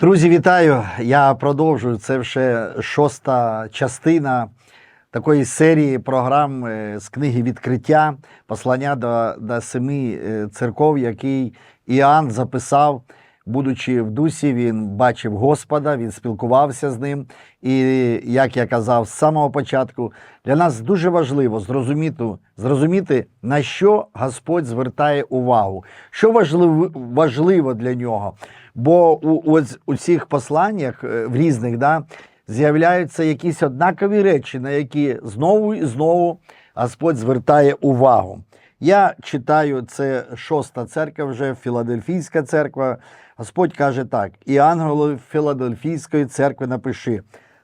Друзі, вітаю! Я продовжую. Це вже шоста частина такої серії програм е, з книги відкриття, послання до, до семи е, церков, який Іоанн записав, будучи в дусі, він бачив Господа, він спілкувався з ним. І, як я казав з самого початку, для нас дуже важливо зрозуміти, зрозуміти на що Господь звертає увагу, що важливо, важливо для нього. Бо у, ось у цих посланнях е, в різних да, з'являються якісь однакові речі, на які знову і знову Господь звертає увагу. Я читаю це шоста церква, вже Філадельфійська церква. Господь каже так: і ангелу Філадельфійської церкви напиши.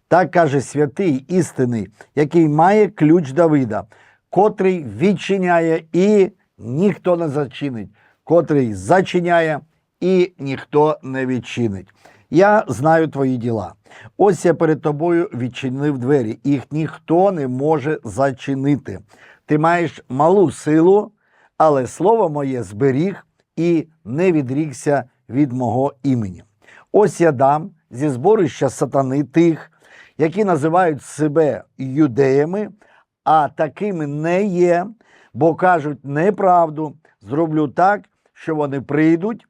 Так каже святий істинний, який має ключ Давида, котрий відчиняє і ніхто не зачинить, котрий зачиняє і ніхто не відчинить. Я знаю твої діла. Ось я перед тобою відчинив двері, їх ніхто не може зачинити. Ти маєш малу силу, але слово моє зберіг і не відрікся від мого імені. Ось я дам зі зборища сатани тих, які називають себе юдеями, а такими не є, бо кажуть неправду. Зроблю так, що вони прийдуть,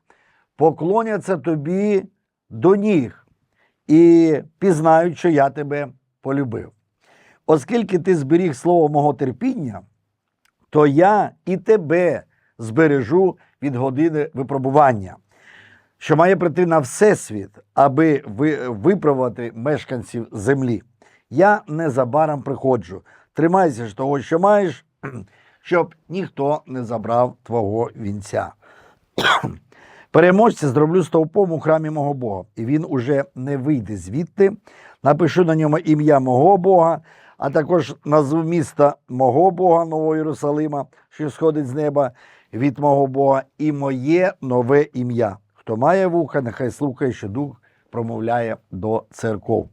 поклоняться тобі до ніг і пізнають, що я тебе полюбив. Оскільки ти зберіг слово мого терпіння, то я і тебе збережу від години випробування, що має прийти на всесвіт, аби ви- виправити мешканців землі. Я незабаром приходжу. Тримайся ж того, що маєш, щоб ніхто не забрав твого вінця. Переможця зроблю стовпом у храмі мого Бога, і він уже не вийде звідти. Напишу на ньому ім'я мого Бога, а також назву міста мого Бога, Нового Єрусалима, що сходить з неба від мого Бога, і моє нове ім'я. Хто має вуха, нехай слухає, що дух промовляє до церков.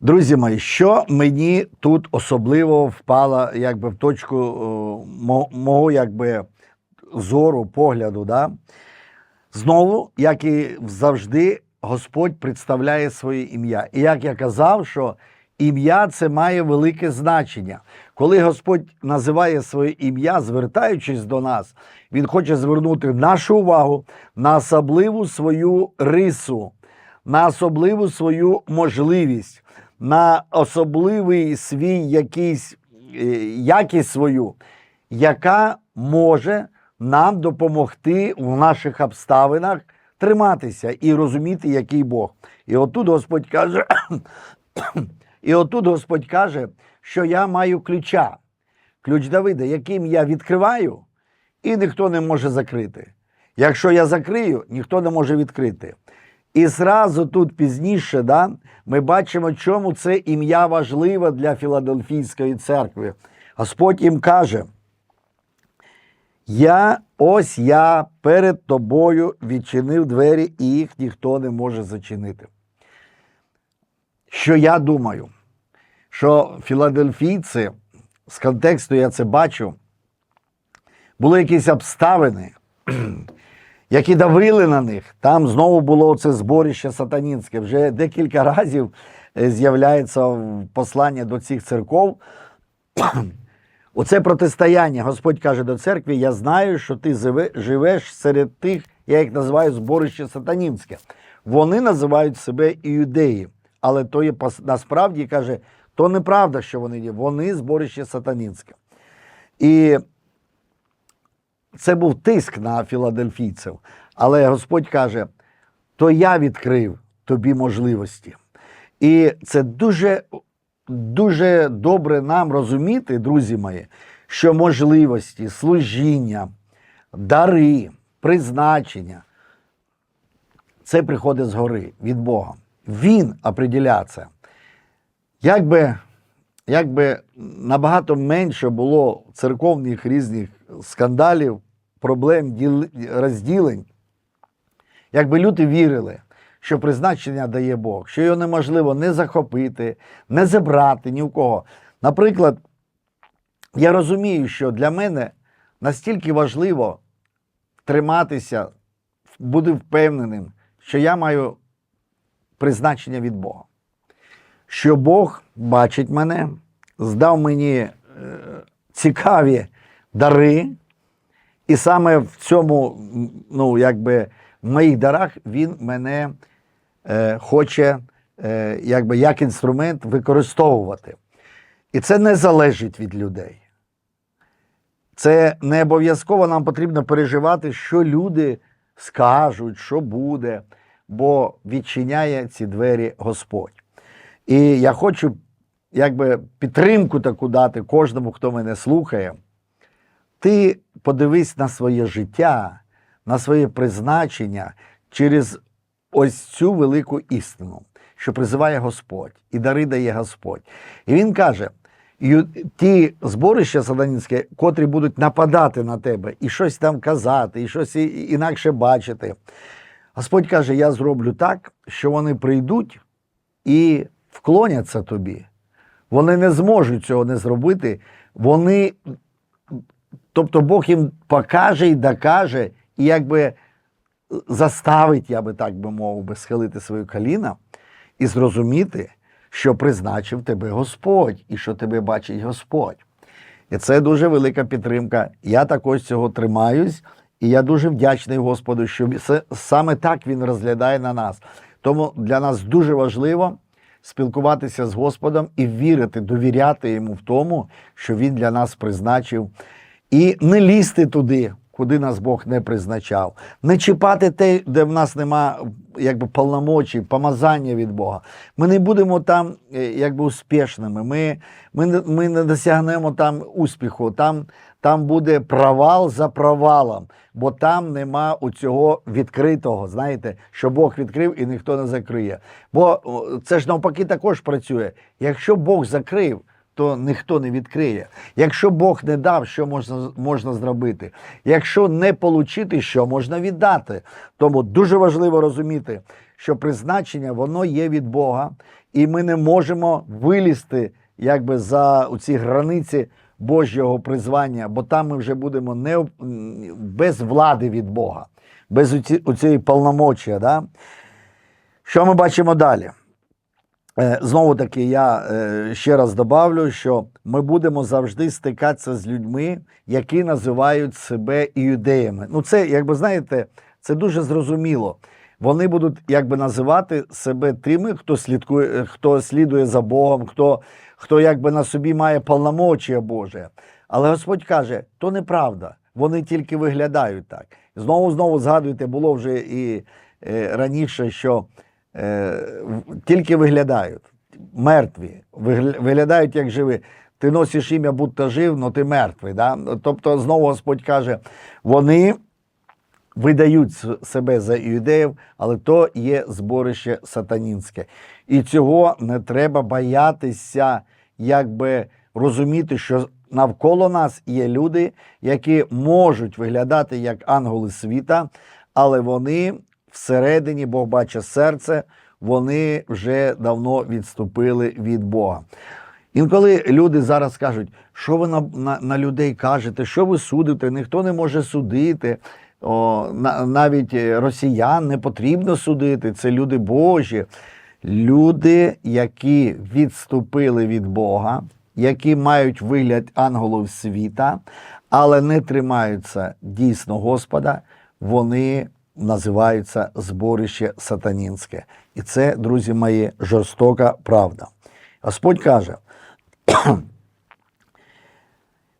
Друзі мої, що мені тут особливо впало якби, в точку о, мого якби, зору, погляду. Да? Знову, як і завжди, Господь представляє своє ім'я. І як я казав, що ім'я це має велике значення. Коли Господь називає своє ім'я, звертаючись до нас, Він хоче звернути нашу увагу на особливу свою рису, на особливу свою можливість, на особливий свій якийсь е, якість свою, яка може нам допомогти в наших обставинах триматися і розуміти, який Бог. І отут Господь каже, і отут Господь каже, що я маю ключа, ключ Давида, яким я відкриваю, і ніхто не може закрити. Якщо я закрию, ніхто не може відкрити. І зразу тут пізніше да, ми бачимо, чому це ім'я важливе для Філадельфійської церкви. Господь їм каже: Я ось я перед тобою відчинив двері, і їх ніхто не може зачинити. Що я думаю, що філадельфійці, з контексту я це бачу, були якісь обставини, які давили на них. Там знову було це зборище сатанінське. Вже декілька разів е, з'являється послання до цих церков. Оце протистояння. Господь каже до церкви: я знаю, що ти живеш серед тих, я їх називаю зборище сатанінське. Вони називають себе іудеї, але то є насправді каже, то неправда, що вони є. Вони зборище сатанінське. І це був тиск на філадельфійців. Але Господь каже: то я відкрив тобі можливості. І це дуже, дуже добре нам розуміти, друзі мої, що можливості, служіння, дари, призначення це приходить згори від Бога. Він определяє це. Якби, якби набагато менше було церковних різних скандалів, проблем, розділень, якби люди вірили, що призначення дає Бог, що його неможливо не захопити, не забрати ні в кого. Наприклад, я розумію, що для мене настільки важливо триматися, бути впевненим, що я маю призначення від Бога. Що Бог бачить мене, здав мені е, цікаві дари, і саме в цьому, ну, якби, в моїх дарах він мене хоче е, якби, як інструмент використовувати. І це не залежить від людей. Це не обов'язково нам потрібно переживати, що люди скажуть, що буде, бо відчиняє ці двері Господь. І я хочу якби, підтримку таку дати кожному, хто мене слухає. Ти подивись на своє життя, на своє призначення через ось цю велику істину, що призиває Господь, і дари дає Господь. І він каже: ті зборища сатанінські, котрі будуть нападати на тебе, і щось там казати, і щось інакше бачити. Господь каже: Я зроблю так, що вони прийдуть і вклоняться тобі. Вони не зможуть цього не зробити. Вони, тобто Бог їм покаже і докаже, і якби заставить, я би так би мовив би, схилити свої коліна і зрозуміти, що призначив тебе Господь і що тебе бачить Господь. І це дуже велика підтримка. Я також цього тримаюсь, і я дуже вдячний Господу, що саме так Він розглядає на нас. Тому для нас дуже важливо спілкуватися з Господом і вірити, довіряти йому в тому, що Він для нас призначив, і не лізти туди, куди нас Бог не призначав, не чіпати те, де в нас нема якби полномочій, помазання від Бога. Ми не будемо там е, якби успішними. Ми, ми, ми не досягнемо там успіху. Там, там буде провал за провалом, бо там нема у цього відкритого, знаєте, що Бог відкрив і ніхто не закриє. Бо це ж навпаки також працює. Якщо Бог закрив, то ніхто не відкриє. Якщо Бог не дав, що можна, можна зробити? Якщо не получити, що можна віддати? Тому дуже важливо розуміти, що призначення воно є від Бога, і ми не можемо вилізти якби за ці границі Божого призвання, бо там ми вже будемо не без влади від Бога, без оці- оцієї полномочія. Да? Що ми бачимо далі? Е, Знову таки, я е, ще раз добавлю, що ми будемо завжди стикатися з людьми, які називають себе іудеями. Ну, це, якби знаєте, це дуже зрозуміло. Вони будуть якби називати себе тими, хто слідкує, хто слідує за Богом, хто, хто якби на собі має повномочія Боже. Але Господь каже, то неправда. Вони тільки виглядають так. Знову знову згадуйте, було вже і е, раніше, що тільки виглядають мертві, виглядають як живі. Ти носиш ім'я, будто жив, але ти мертвий. Да? Тобто, знову Господь каже, вони видають себе за іудеїв, але то є зборище сатанінське. І цього не треба боятися, якби розуміти, що навколо нас є люди, які можуть виглядати як ангели світа, але вони всередині, Бог бачить серце, вони вже давно відступили від Бога. Інколи люди зараз кажуть, що ви на, на, на людей кажете, що ви судите, ніхто не може судити. О, на, навіть росіян не потрібно судити, це люди Божі. Люди, які відступили від Бога, які мають вигляд ангелів світа, але не тримаються дійсно Господа, вони називаються зборище сатанінське. І це, друзі мої, жорстока правда. Господь каже: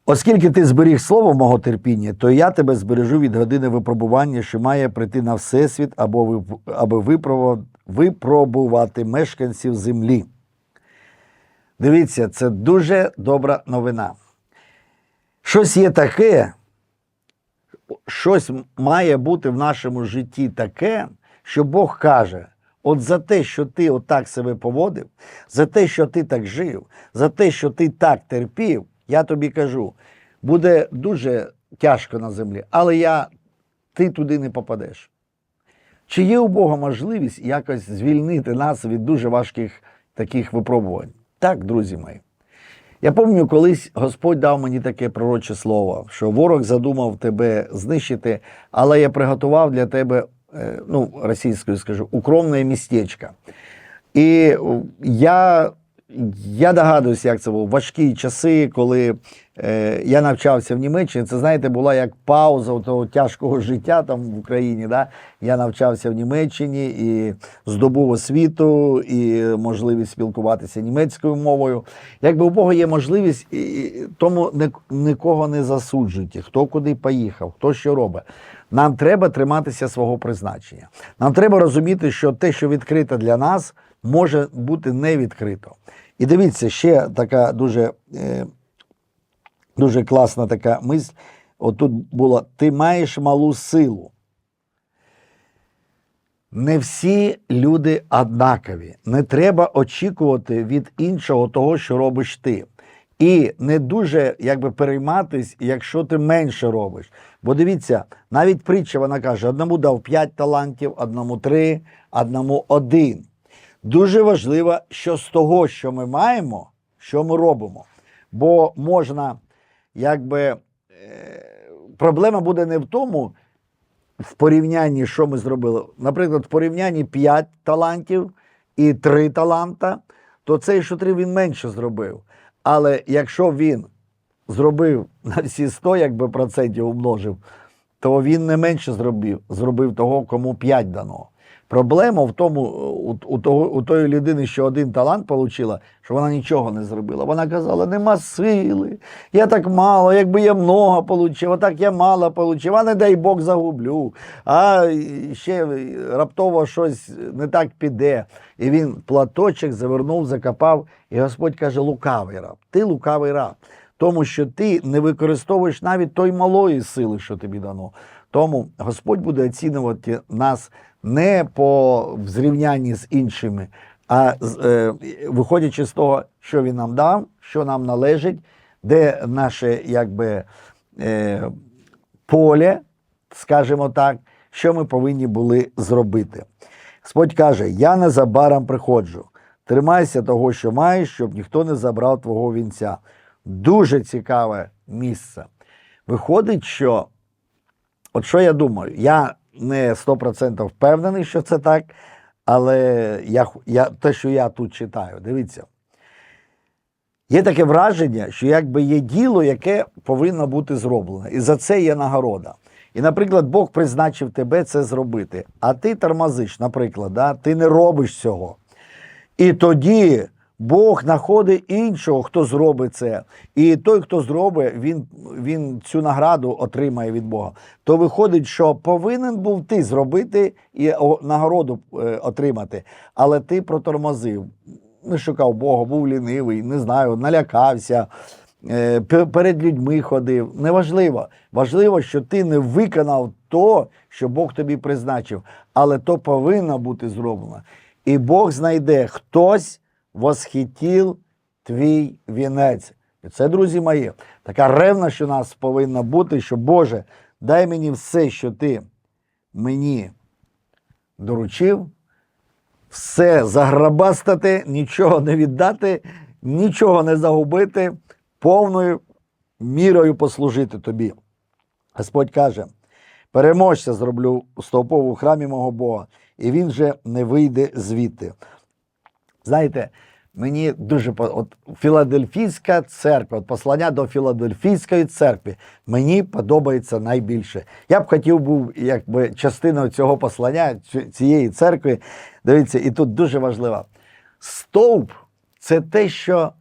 Оскільки ти зберіг слово мого терпіння, то я тебе збережу від години випробування, що має прийти на всесвіт, або аби випробувати, мешканців землі. Дивіться, це дуже добра новина. Щось є таке, щось має бути в нашому житті таке, що Бог каже: от за те, що ти отак себе поводив, за те, що ти так жив, за те, що ти так терпів, я тобі кажу, буде дуже тяжко на землі, але я, ти туди не попадеш. Чи є у Бога можливість якось звільнити нас від дуже важких таких випробувань? Так, друзі мої. Я пам'ятаю, колись Господь дав мені таке пророче слово, що ворог задумав тебе знищити, але я приготував для тебе е, ну, російською скажу, укромне містечко. І я, я догадуюся, як це було. Важкі часи, коли е, я навчався в Німеччині. Це, знаєте, була як пауза того тяжкого життя там в Україні. Да? Я навчався в Німеччині і здобув освіту, і можливість спілкуватися німецькою мовою. Якби у Бога є можливість, і- тому ні- нікого не засуджуйте, хто куди поїхав, хто що робить. Нам треба триматися свого призначення. Нам треба розуміти, що те, що відкрите для нас, може бути не відкрито. І дивіться, ще така дуже, е, дуже класна така мисль. Отут була: ти маєш малу силу. Не всі люди однакові. Не треба очікувати від іншого того, що робиш ти. І не дуже якби перейматись, якщо ти менше робиш. Бо дивіться, навіть притча вона каже: одному дав 5 талантів, одному 3, одному один. Дуже важливо, що з того, що ми маємо, що ми робимо. Бо можна, якби е, проблема буде не в тому, в порівнянні, що ми зробили. Наприклад, в порівнянні 5 талантів і 3 таланта, то цей, 3 він менше зробив. Але якщо він зробив на всі 100 якби, процентів умножив, то він не менше зробив, зробив того, кому 5 дано. Проблема в тому, у, у, того, у тої людини, що один талант отримала, що вона нічого не зробила. Вона казала, нема сили, я так мало, якби я много отримав, а так я мало отримав, а не дай Бог загублю, а ще раптово щось не так піде. І він платочок завернув, закопав, і Господь каже, лукавий раб, ти лукавий раб. Тому що ти не використовуєш навіть той малої сили, що тобі дано. Тому Господь буде оцінювати нас не по зрівнянні з іншими, а е, виходячи з того, що він нам дав, що нам належить, де наше якби, е, поле, скажімо так, що ми повинні були зробити. Господь каже: Я незабаром приходжу. Тримайся того, що маєш, щоб ніхто не забрав твого вінця. Дуже цікаве місце. Виходить, що, от що я думаю, я не 100% впевнений, що це так, але я, я, те, що я тут читаю, дивіться. Є таке враження, що якби є діло, яке повинно бути зроблене. І за це є нагорода. І, наприклад, Бог призначив тебе це зробити, а ти тормозиш, наприклад, да? ти не робиш цього. І тоді Бог знаходить іншого, хто зробить це. І той, хто зробить, він, він цю награду отримає від Бога. То виходить, що повинен був ти зробити і нагороду е, отримати, але ти протормозив. Не шукав Бога, був лінивий, не знаю, налякався, е, перед людьми ходив. Неважливо. Важливо, що ти не виконав то, що Бог тобі призначив, але то повинно бути зроблено. І Бог знайде хтось восхитів твій вінець. І це, друзі мої, така ревність у нас повинна бути, що Боже, дай мені все, що ти мені доручив, все заграбастати, нічого не віддати, нічого не загубити, повною мірою послужити тобі. Господь каже: переможця зроблю стовпову в храмі мого Бога, і він же не вийде звідти. Знаєте, мені дуже от Філадельфійська церква, от послання до Філадельфійської церкви мені подобається найбільше. Я б хотів був якби частиною цього послання цієї церкви. Дивіться, і тут дуже важливо. Стовп це те, що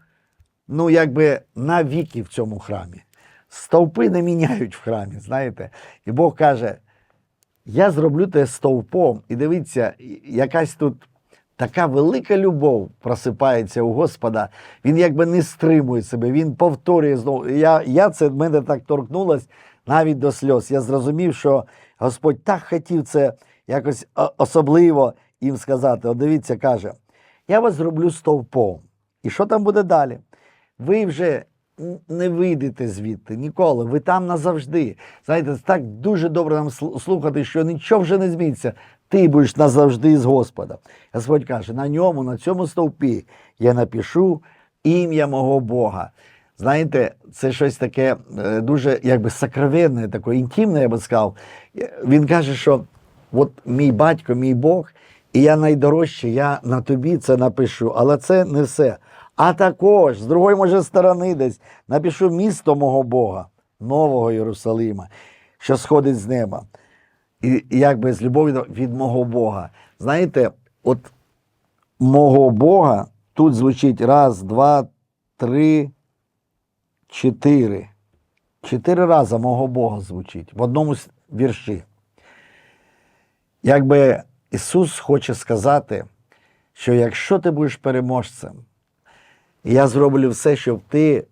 ну, якби навіки в цьому храмі. Стовпи не міняють в храмі, знаєте. І Бог каже: я зроблю те стовпом. І дивіться, якась тут така велика любов просипається у Господа. Він якби не стримує себе, він повторює знову. Я, я це мене так торкнулось навіть до сльоз. Я зрозумів, що Господь так хотів це якось особливо їм сказати. От дивіться, каже: я вас зроблю стовпом. І що там буде далі? Ви вже не вийдете звідти ніколи. Ви там назавжди. Знаєте, так дуже добре нам слухати, що нічого вже не зміниться. Ти будеш назавжди з Господа. Господь каже: на ньому, на цьому стовпі я напишу ім'я мого Бога. Знаєте, це щось таке е, дуже якби сакровенне, таке інтимне, я би сказав. Він каже, що от мій батько, мій Бог, і я найдорожче, я на тобі це напишу. Але це не все. А також, з другої, може, сторони десь напишу місто мого Бога, Нового Єрусалима, що сходить з неба. І якби з любові від мого Бога. Знаєте, от мого Бога тут звучить раз, два, три, чотири. Чотири рази мого Бога звучить в одному з вірші. Якби Ісус хоче сказати, що якщо ти будеш переможцем, я зроблю все, щоб ти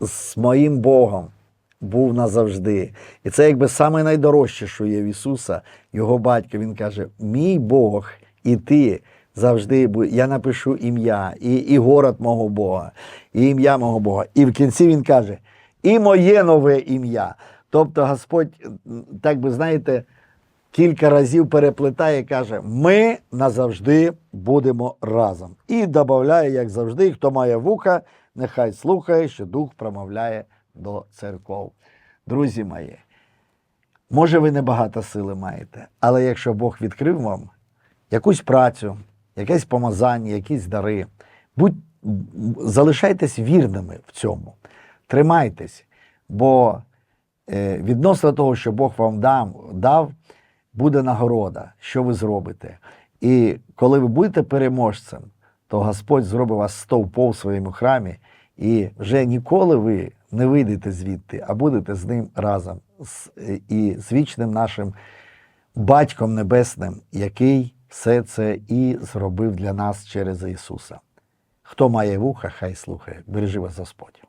з моїм Богом був назавжди. І це якби саме найдорожче, що є в Ісуса, його батько. Він каже: Мій Бог і ти завжди я напишу ім'я, і, і город мого Бога, і ім'я мого Бога. І в кінці він каже: і моє нове ім'я. Тобто Господь, так би знаєте, кілька разів переплетає і каже: ми назавжди будемо разом. І додає, як завжди, хто має вуха, нехай слухає, що Дух промовляє до церков. Друзі мої, може, ви не багато сили маєте, але якщо Бог відкрив вам якусь працю, якесь помазання, якісь дари, будь, залишайтесь вірними в цьому, тримайтесь, бо е, відносно того, що Бог вам дав, буде нагорода, що ви зробите. І коли ви будете переможцем, то Господь зробить вас стовпом в своєму храмі, і вже ніколи ви не вийдете звідти, а будете з ним разом е, і з вічним нашим Батьком Небесним, який все це і зробив для нас через Ісуса. Хто має вуха, хай слухає. Бережи вас Господь.